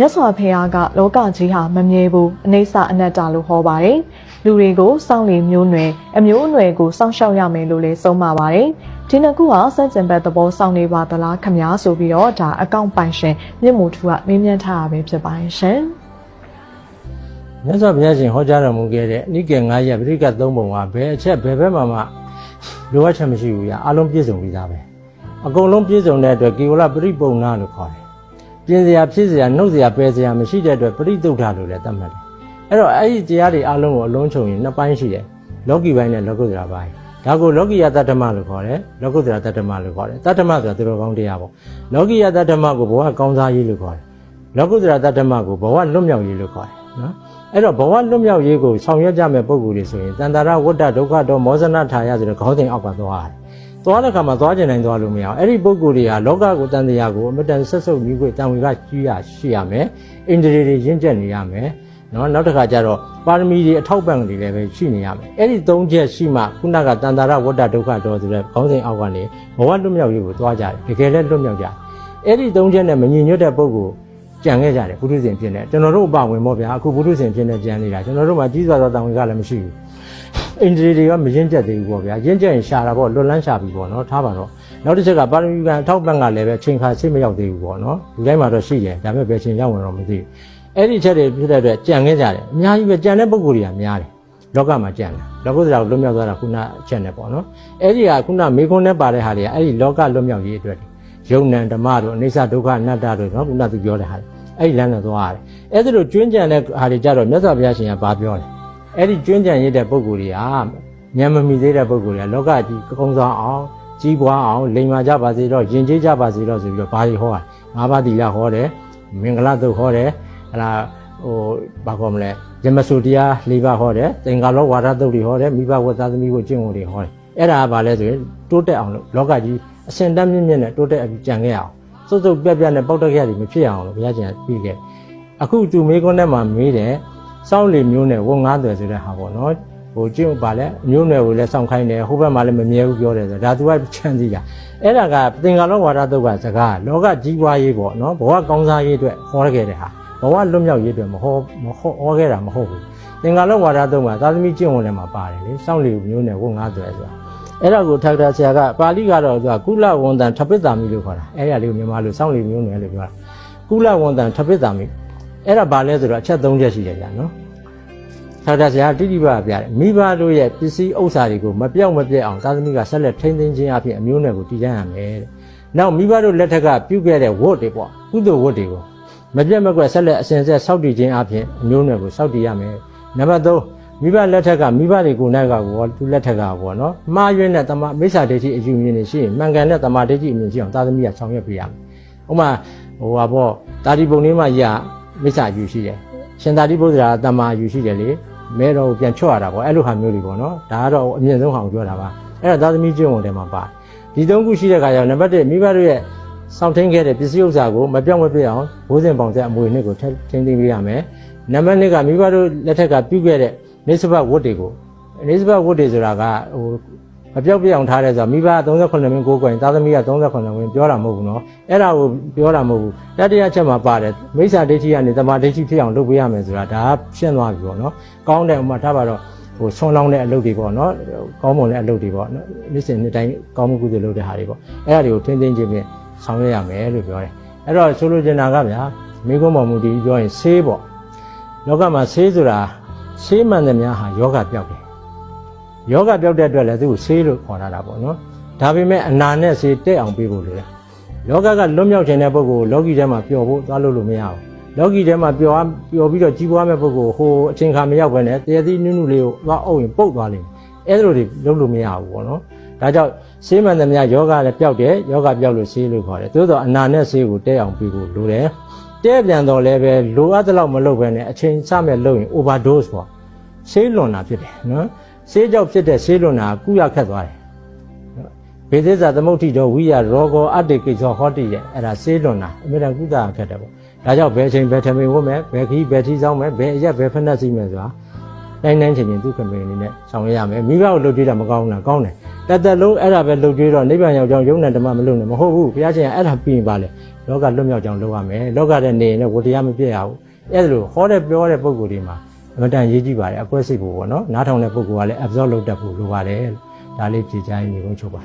မြတ်စွာဘုရားကလောကကြီးဟာမမြဲဘူးအနိစ္စအနတ္တလို့ဟောပါတယ်လူတွေကိုစောင့်လီမျိုးနွယ်အမျိုးအနွယ်ကိုစောင့်ရှောက်ရမယ်လို့လည်းဆုံးမပါတယ်ဒီနှစ်ခုဟာစัจ jin ဘတ်သဘောစောင့်နေပါသလားခမများဆိုပြီးတော့ဒါအကောင့်ပိုင်ရှင်မြင့်မူထူကမေးမြန်းထားတာပဲဖြစ်ပါတယ်ရှင်မြတ်စွာဘုရားရှင်ဟောကြားတော်မူခဲ့တဲ့နိကေ9ရက်ပရိကတ်3ပုံကဘယ်အချက်ဘယ်ဘက်မှမှလိုအပ်ချက်မရှိဘူးဗျာအလုံးပြည့်စုံပြီးသားပဲအကုန်လုံးပြည့်စုံတဲ့အတွက်ကေဝလပရိပုံနာလို့ခေါ်တယ် ပြင်စရာဖြစ်စရာနှုတ်စရာပယ်စရာမရှိတဲ့အတွက်ပရိသုဒ္ဓလို့လည်းသတ်မှတ်တယ်အဲ့တော့အဲ့ဒီတရားတွေအလုံးကိုအလုံးချုံရင်နှစ်ပိုင်းရှိတယ်လောကီပိုင်းနဲ့လောကုတ္တရာပိုင်းဒါကိုလောကီယတတ္တမလို့ခေါ်တယ်လောကုတ္တရာတတ္တမလို့ခေါ်တယ်တတ္တမဆိုတာသူတော်ကောင်းတရားပေါ့လောကီယတတ္တမကိုဘဝကောင်းစားရေးလို့ခေါ်တယ်လောကုတ္တရာတတ္တမကိုဘဝလွတ်မြောက်ရေးလို့ခေါ်တယ်နော်အဲ့တော့ဘဝလွတ်မြောက်ရေးကိုဆောင်ရွက်ကြမဲ့ပုံကိုယ်တွေဆိုရင်တန်တာရဝတ္တဒုက္ခတော့မောဇနထာယဆိုတဲ့ခေါင်းစဉ်အောက်ကသွားရတယ်။ သွားတဲ့ခါမှာသွားကျင်နိုင်သွားလို့မရအောင်။အဲ့ဒီပုံကိုယ်တွေဟာလောကကိုတန်တရားကိုအမတန်ဆက်ဆုပ်ပြီးကိုတန်ဝေကကြီးရရှိရမယ်။အင်္ဒြေတွေရင့်ကျက်နေရမယ်။နော်နောက်တစ်ခါကျတော့ပါရမီတွေအထောက်ပံ့တွေလည်းပဲရှိနေရမယ်။အဲ့ဒီသုံးချက်ရှိမှခုနကတန်တာရဝတ္တဒုက္ခတော့ဆိုတဲ့ခေါင်းစဉ်အောက်ကနေဘဝလွတ်မြောက်ရေးကိုသွားကြတယ်။တကယ်လည်းလွတ်မြောက်ကြတယ်။အဲ့ဒီသုံးချက်နဲ့မညီညွတ်တဲ့ပုံကိုယ် ကြံခဲ့ကြတယ်ဘုဒ္ဓဇင်ဖြစ်နေကျွန်တော်တို့အပါဝင်ပေါ့ဗျာအခုဘုဒ္ဓဇင်ဖြစ်နေကြံနေတာကျွန်တော်တို့မှာကြီးစွာသောတောင်ဝင်ကလည်းမရှိဘူးအင်ဂျီတွေကမရင့်ကျက်သေးဘူးပေါ့ဗျာရင့်ကျက်ရင်ရှာတာပေါ့လွတ်လန်းရှာပြီပေါ့နော်ထားပါတော့နောက်တစ်ချက်ကပါရမီကံအထောက်ပံ့ကလည်းပဲချိန်ခါစိတ်မရောက်သေးဘူးပေါ့နော်ဒီတိုင်းမှာတော့ရှိတယ်ဒါပေမဲ့ဘယ်ချိန်ရောက်ဝင်တော့မသိဘူးအဲ့ဒီချက်တွေဖြစ်တဲ့အတွက်ကြံခဲ့ကြတယ်အများကြီးပဲကြံတဲ့ပုံကိုယ်တွေကများတယ်လောကမှာကြံတယ်လောကုတ္တရာကိုလွတ်မြောက်သွားတာခုနအချက်နဲ့ပေါ့နော်အဲ့ဒီကခုနမေခွန်းနဲ့ပါတဲ့ဟာတွေကအဲ့ဒီလောကလွတ်မြောက်ရေးအတွက် ယုံ nant ဓမ္မတို့အနိစ္စဒုက္ခအနတ္တတို့နော်ခုနသူပြောတဲ့ဟာတွေအဲ့ဒီလမ်းနဲ့သွားရတယ်အဲ့ဒါလိုကျွင်းကြံတဲ့ဟာတွေကြတော့မြတ်စွာဘုရားရှင်ကဘာပြောလဲအဲ့ဒီကျွင်းကြံရတဲ့ပုံကိုယ်တွေကဉာဏ်မမီသေးတဲ့ပုံကိုယ်တွေကလောကကြီးကုံဆောင်အောင်ကြီးပွားအောင်လိမ်မာကြပါစေတော့ယဉ်ကျေးကြပါစေတော့ဆိုပြီးတော့ဘာတွေဟောတာငါးပါးသီလဟောတယ်မင်္ဂလာတုတ်ဟောတယ်ဟလာဟိုဘာခေါ်မလဲယမဆုတရား၄ပါးဟောတယ်သင်္ကာလောဝါဒတုတ်တွေဟောတယ်မိဘဝတ်သားသမီးကိုကျင့်ဝတ်တွေဟောတယ်အဲ့ဒါကဘာလဲဆိုရင်တိုးတက်အောင်လို့လောကကြီး အစင်တမ်းမြင့်မြင့်နဲ့တိုးတက်ကြံခဲ့အောင်စုပ်စုပ်ပြက်ပြက်နဲ့ပေါက်တက်ခဲ့ရတယ်မဖြစ်အောင်လို့ဘုရားရှင်ကပြီးခဲ့အခုသူမေကွန်းထဲမှာမေးတယ်စောင့်လေမျိုးနဲ့ဝငားတယ်ဆိုတဲ့ဟာပေါ့နော်ဟိုကျင့်ပါလဲအမျိုးနယ်ကိုလည်းစောင့်ခိုင်းတယ်ဟိုဘက်မှာလည်းမမြဲဘူးပြောတယ်ဆိုဒါသူကချမ်းသေးတာအဲ့ဒါကသင်္ကာလောဝါဒတုတ်ကစကားလောကကြီးပွားရေးပေါ့နော်ဘဝကောင်းစားရေးအတွက်ဟောခဲ့တဲ့ဟာဘဝလွတ်မြောက်ရေးအတွက်မဟောမဟောဟောခဲ့တာမဟုတ်ဘူးသင်္ကာလောဝါဒတုတ်မှာသာသမီကျင့်ဝင်လည်းမှာပါတယ်လေစောင့်လေမျိုးနဲ့ဝငားတယ်ဆိုတာ အဲ့ဒါကိုထောက်တာဆရာကပါဠိကတော့သူကကုလဝန္တံထပိတ္တာမိလို့ခေါ်တာအဲ့ဒါလေးကိုမြန်မာလိုစောင့်လေမျိုးနယ်လို့ပြောတာကုလဝန္တံထပိတ္တာမိအဲ့ဒါဘာလဲဆိုတော့အချက်၃ချက်ရှိတယ်ဗျာနော်ထောက်တာဆရာတိတိပပြတယ်မိဘတို့ရဲ့ပစ္စည်းဥစ္စာတွေကိုမပြောက်မပြက်အောင်သာသမီကဆက်လက်ထိန်းသိမ်းခြင်းအပြင်အမျိုးနယ်ကိုတည်တံ့ရမယ်တဲ့နောက်မိဘတို့လက်ထက်ကပြုခဲ့တဲ့ဝတ်တွေပေါ့ကုသိုလ်ဝတ်တွေကိုမပြတ်မကွက်ဆက်လက်အစဉ်ဆက်စောင့်တည်ခြင်းအပြင်အမျိုးနယ်ကိုစောင့်တည်ရမယ်နံပါတ်3 မိဘလက်ထက်ကမိဘတွေကိုနိုင်ကကောသူလက်ထက်ကပေါ့နော်မှားရွေးတဲ့တမမိစ္ဆာဒိဋ္ဌိအယူမြင်နေရှိရင်မှန်ကန်တဲ့တမဒိဋ္ဌိအမြင်ရှိအောင်သာသမီကဆောင်ရွက်ပေးရမယ်။ဥပမာဟိုပါပေါ့တာတိပုံလေးမှာရမိစ္ဆာအယူရှိတယ်။ရှင်သာတိဗုဒ္ဓရာတမအယူရှိတယ်လေ။မဲတော်ကိုပြန်ချော့ရတာပေါ့အဲ့လိုဟာမျိုးတွေပေါ့နော်။ဒါကတော့အမြင့်ဆုံးဟာကိုပြောတာပါ။အဲ့ဒါသာသမီကျင့်ဝင်တယ်မှာပါတယ်။ဒီသုံးခုရှိတဲ့ခါကျတော့နံပါတ်1မိဘတို့ရဲ့စောင့်ထင်းခဲ့တဲ့ပစ္စည်းဥစ္စာကိုမပြောင်းမပြစ်အောင်ဘိုးစဉ်ပေါင်ဆက်အမွေနှစ်ကိုထင်းသိမ်းပေးရမယ်။နံပါတ်2ကမိဘတို့လက်ထက်ကပြုခဲ့တဲ့ နေစပတ်ဝတ်တွေကိုနေစပတ်ဝတ်တွေဆိုတာကဟိုမပြောက်ပြအောင်ထားတယ်ဆိုတာမိဘ38မင်းကိုကိုရင်သားသမီးက38မင်းပြောတာမဟုတ်ဘူးเนาะအဲ့ဒါကိုပြောတာမဟုတ်ဘူးတတိယချက်မှာပါတယ်မိစ္ဆာဒိဋ္ဌိကနေတမာဒိဋ္ဌိဖြစ်အောင်လုပ်ပေးရမယ်ဆိုတာဒါကရှင်းသွားပြီပေါ့เนาะကောင်းတဲ့ဥမာထားပါတော့ဟိုဆွန်လောင်းတဲ့အလုပ်တွေပေါ့เนาะကောင်းမွန်တဲ့အလုပ်တွေပေါ့နေ့စဉ်နေ့တိုင်းကောင်းမှုကုသိုလ်လုပ်တဲ့ဟာတွေပေါ့အဲ့ဒါတွေကိုထင်းထင်းချင်းဖြင့်ဆောင်ရွက်ရမယ်လို့ပြောတယ်အဲ့တော့ဆိုလိုချင်တာကဗျာမိကုံးမောင်မူဒီပြောရင်ဆေးပေါ့လောကမှာဆေးဆိုတာ ဆေးမှန်တဲ့များဟာယောဂပြောက်တယ်ယောဂပြောက်တဲ့အတွက်လည်းသူ့ကိုဆေးလို့ခေါ်တာတာပေါ့နော်ဒါပေမဲ့အနာနဲ့ဆေးတက်အောင်ပေးဖို့လိုတယ်ယောဂကလွတ်မြောက်ခြင်းတဲ့ပုဂ္ဂိုလ်လောကီထဲမှာပျော်ဖို့သွားလို့လို့မရဘူးလောကီထဲမှာပျော်အားပျော်ပြီးတော့ကြီးပွားမဲ့ပုဂ္ဂိုလ်ဟိုအချိန်ခါမရောက်ဘဲနဲ့တရသီးနုနုလေးကိုသွားအုပ်ရင်ပုတ်သွားလိမ့်မယ်အဲ့ဒါလိုတွေလုပ်လို့မရဘူးပေါ့နော်ဒါကြောင့်ဆေးမှန်တဲ့များယောဂလည်းပျောက်တယ်ယောဂပျောက်လို့ဆေးလို့ခေါ်တယ်သို့တော့အနာနဲ့ဆေးကိုတက်အောင်ပေးဖို့လိုတယ်တဲ့ပြန်တော့လည်းပဲလိုအပ်တဲ့လောက်မလုပ်ဘဲနဲ့အချိန်စမဲ့လုပ်ရင် overdose ပေါ့ ဆေးလွန်တာဖြစ်တယ်နော်ဆေးကြောင့်ဖြစ်တဲ့ဆေးလွန်တာကုရခက်သွားတယ်နော်ဘေသေဇာသမုဋ္ဌိတော်ဝိယရောဂောအတ္တိကိသောဟောတိရဲ့အဲ့ဒါဆေးလွန်တာအမေရိကန်ကုသခက်တယ်ပေါ့ဒါကြောင့်ဘယ်အချိန်ဘယ်ထမင်ဝတ်မယ်ဘယ်ခီးဘယ်ထီးဆောင်မယ်ဘယ်အရက်ဘယ်ဖက်နှက်စီးမယ်ဆိုတာတိုင်းတိုင်းချင်းချင်းသူခမင်းအနေနဲ့ဆောင်ရရမယ်မိဘကိုလှုပ်ကြည့်တာမကောင်းဘူးလားကောင်းတယ်တသက်လုံးအဲ့ဒါပဲလှုပ်ကြည့်တော့နိဗ္ဗာန်ရောက်ကြောင်းယုံနဲ့ဓမ္မမလုံနဲ့မဟုတ်ဘူးဘုရားရှင်ကအဲ့ဒါပြီးရင်ပါလေလောကလွတ်မြောက်ကြောင်းလုပ်ရမယ်လောကထဲနေရင်လည်းဝတရားမပြည့်ရဘူးအဲ့ဒါလိုဟောတဲ့ပြောတဲ့ပုံကိုယ်ဒီမှာ အမတန်ရေးကြည့်ပါတယ်အကွဲစိတ်ဖို့ပေါ့နော်နားထောင်တဲ့ပုံကလည်း absorb လုပ်တတ်ဖို့လိုပါတယ်ဒါလေးဖြေချင်နေကုန်ချုပ်ပါ